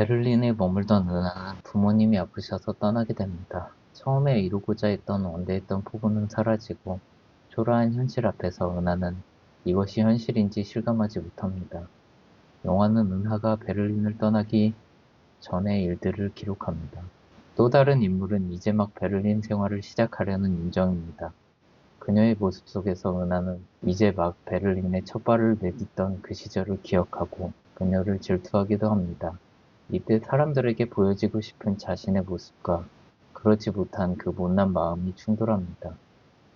베를린에 머물던 은하는 부모님이 아프셔서 떠나게 됩니다. 처음에 이루고자 했던 원대했던 포부는 사라지고 초라한 현실 앞에서 은하는 이것이 현실인지 실감하지 못합니다. 영화는 은하가 베를린을 떠나기 전의 일들을 기록합니다. 또 다른 인물은 이제 막 베를린 생활을 시작하려는 윤정입니다. 그녀의 모습 속에서 은하는 이제 막 베를린에 첫 발을 내딛던 그 시절을 기억하고 그녀를 질투하기도 합니다. 이때 사람들에게 보여지고 싶은 자신의 모습과 그렇지 못한 그 못난 마음이 충돌합니다.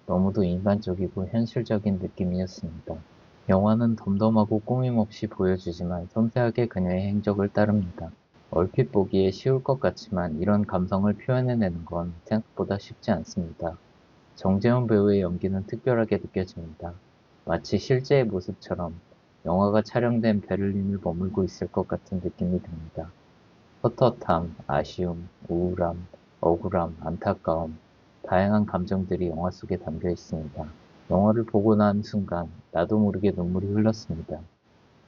너무도 인간적이고 현실적인 느낌이었습니다. 영화는 덤덤하고 꾸밈없이 보여주지만 섬세하게 그녀의 행적을 따릅니다. 얼핏 보기에 쉬울 것 같지만 이런 감성을 표현해내는 건 생각보다 쉽지 않습니다. 정재훈 배우의 연기는 특별하게 느껴집니다. 마치 실제의 모습처럼 영화가 촬영된 베를린을 머물고 있을 것 같은 느낌이 듭니다. 헛헛함, 아쉬움, 우울함, 억울함, 안타까움, 다양한 감정들이 영화 속에 담겨 있습니다. 영화를 보고 난 순간 나도 모르게 눈물이 흘렀습니다.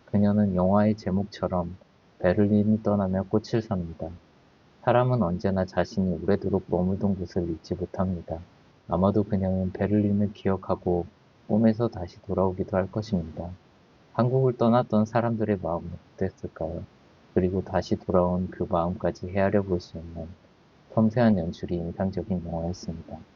그녀는 영화의 제목처럼 베를린이 떠나며 꽃을 삽니다. 사람은 언제나 자신이 오래도록 머물던 곳을 잊지 못합니다. 아마도 그녀는 베를린을 기억하고 꿈에서 다시 돌아오기도 할 것입니다. 한국을 떠났던 사람들의 마음은 어땠을까요? 그리고 다시 돌아온 그 마음까지 헤아려 볼수 있는 섬세한 연출이 인상적인 영화였습니다.